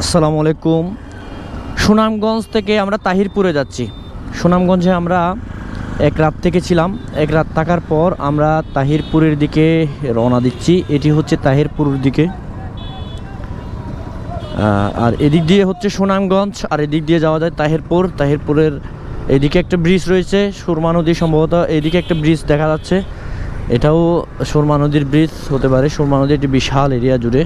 আসসালামু আলাইকুম। সুনামগঞ্জ থেকে আমরা তাহিরপুরে যাচ্ছি। সুনামগঞ্জে আমরা এক রাত থেকে ছিলাম। এক রাত থাকার পর আমরা তাহিরপুরের দিকে রওনা দিচ্ছি। এটি হচ্ছে তাহিরপুরের দিকে। আর এদিক দিয়ে হচ্ছে সুনামগঞ্জ, আর এদিক দিয়ে যাওয়া যায় তাহিরপুর। তাহিরপুরের এদিকে একটা ব্রিজ রয়েছে, সুরমা নদী সম্ভবত এদিকে একটা ব্রিজ দেখা যাচ্ছে। এটাও সুরমা নদীর ব্রিজ হতে পারে। সুরমা নদী একটি বিশাল এরিয়া জুড়ে।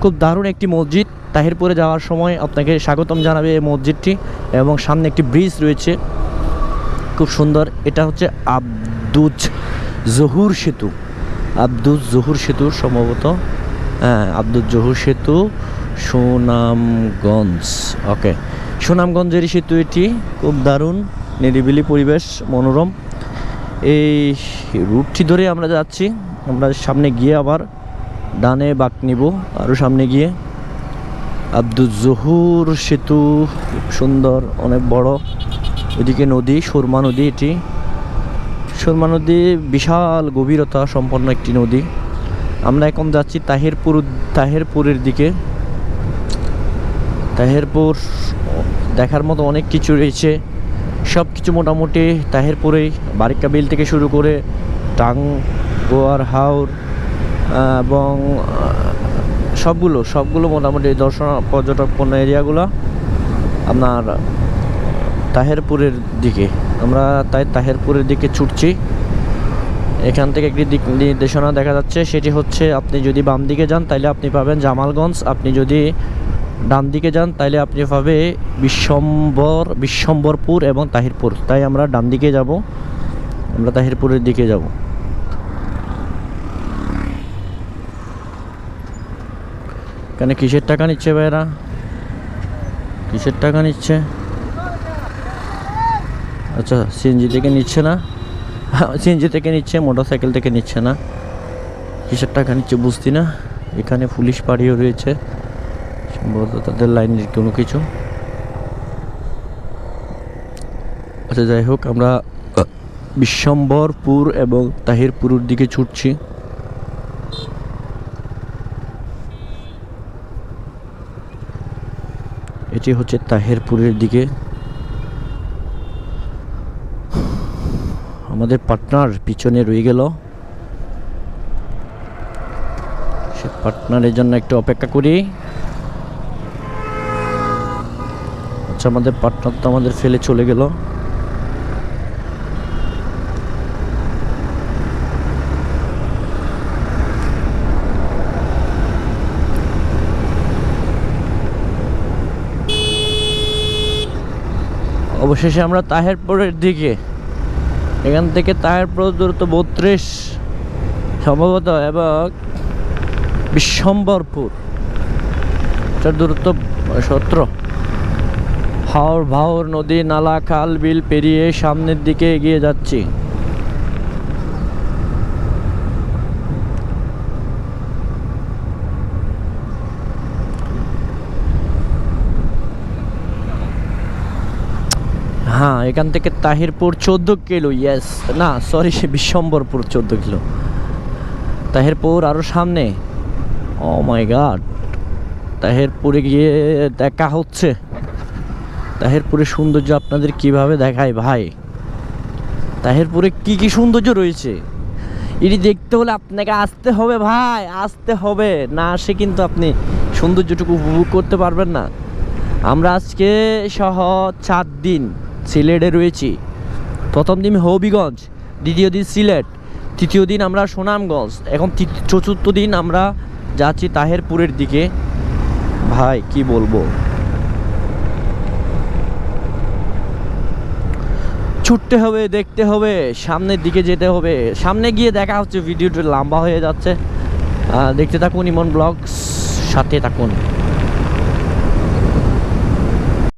খুব দারুণ একটি মসজিদ। তাহিরপুরে যাওয়ার সময় আপনাকে স্বাগতম জানাবে এই মসজিদটি এবং সামনে একটি ব্রিজ রয়েছে। খুব সুন্দর। এটা হচ্ছে আব্দুজ জহুর সেতু। আব্দুজ জহুর সেতু সম্ভবত। হ্যাঁ আব্দুজ জহুর সেতু সুনামগঞ্জ। ওকে। সুনামগঞ্জের সেতু এটি। খুব দারুণ, নিরিবিলি পরিবেশ, মনোরম। এই রুটটি ধরে আমরা যাচ্ছি। আমরা সামনে গিয়ে আবার ডানে বাঁক নিব আরও সামনে গিয়ে। আব্দুল জহুর সেতু সুন্দর, অনেক বড়। এদিকে নদী, সুরমা নদী এটি। সুরমা নদী বিশাল গভীরতা সম্পন্ন একটি নদী। আমরা এখন যাচ্ছি তাহেরপুর, তাহেরপুরের দিকে। তাহেরপুর দেখার মতো অনেক কিছু রয়েছে। সব কিছু মোটামুটি তাহেরপুরেই। বারিকা বিল থেকে শুরু করে টাং গোয়ার হাওর এবং সবগুলো সবগুলো মোটামুটি দর্শন, পর্যটক পণ্য এরিয়াগুলো আপনার তাহেরপুরের দিকে। আমরা তাই তাহেরপুরের দিকে ছুটছি। এখান থেকে একটি দিক নির্দেশনা দেখা যাচ্ছে, সেটি হচ্ছে আপনি যদি বাম দিকে যান তাহলে আপনি পাবেন জামালগঞ্জ। আপনি যদি ডান দিকে যান তাহলে আপনি পাবে বিশ্বম্বর, বিশ্বম্বরপুর এবং তাহিরপুর। তাই আমরা ডান দিকে যাব, আমরা তাহিরপুরের দিকে যাব। এখানে কিসের টাকা নিচ্ছে ভাইরা কিসের টাকা নিচ্ছে? আচ্ছা সিএনজি থেকে নিচ্ছে না? সিএনজি থেকে নিচ্ছে মোটর সাইকেল থেকে নিচ্ছে না। কিসের টাকা নিচ্ছে বুঝতি না। এখানে পুলিশ পাড়িও রয়েছে। সম্ভবত তাদের লাইনের কোনো কিছু। আচ্ছা যাই হোক, আমরা বিশ্বম্বরপুর এবং তাহিরপুরের দিকে ছুটছি। এটি হচ্ছে তাহেরপুরের দিকে। আমাদের পার্টনার পিছনে রয়ে গেল। সে পার্টনারের জন্য একটু অপেক্ষা করি। আচ্ছা আমাদের পার্টনার তো আমাদের ফেলে চলে গেল। অবশেষে আমরা তাহেরপুরের দিকে। এখান থেকে তাহেরপুর দূরত্ব বত্রিশ, সম্ভবত এবং বিশ্বম্বরপুর। তার দূরত্ব সত্র। হাওর ভাওর নদী, নালা, খাল, বিল পেরিয়ে সামনের দিকে এগিয়ে যাচ্ছি। হ্যাঁ এখান থেকে তাহিরপুর চোদ্দ কিলো ইয়েস না সরি সে বিশ্বম্বরপুর চোদ্দ কিলো। তাহিরপুর আরও সামনে। ও মাই গাড তাহেরপুরে গিয়ে দেখা হচ্ছে। তাহেরপুরের সৌন্দর্য আপনাদের কীভাবে দেখায় ভাই? তাহেরপুরে কি কি সৌন্দর্য রয়েছে? এটি দেখতে হলে আপনাকে আসতে হবে ভাই, আসতে হবে। না আসে কিন্তু আপনি সৌন্দর্যটুকু উপভোগ করতে পারবেন না। আমরা আজকে সহ চার দিন সিলেটে রয়েছি। প্রথম দিন হবিগঞ্জ, দ্বিতীয় দিন সিলেট, তৃতীয় দিন আমরা সুনামগঞ্জ, এখন চতুর্থ দিন আমরা যাচ্ছি তাহেরপুরের দিকে। ভাই, কি বলব? ছুটতে হবে, দেখতে হবে, সামনের দিকে যেতে হবে। সামনে গিয়ে দেখা হচ্ছে, ভিডিওটা লম্বা হয়ে যাচ্ছে। দেখতে থাকুন ইমন ব্লগস, সাথে থাকুন।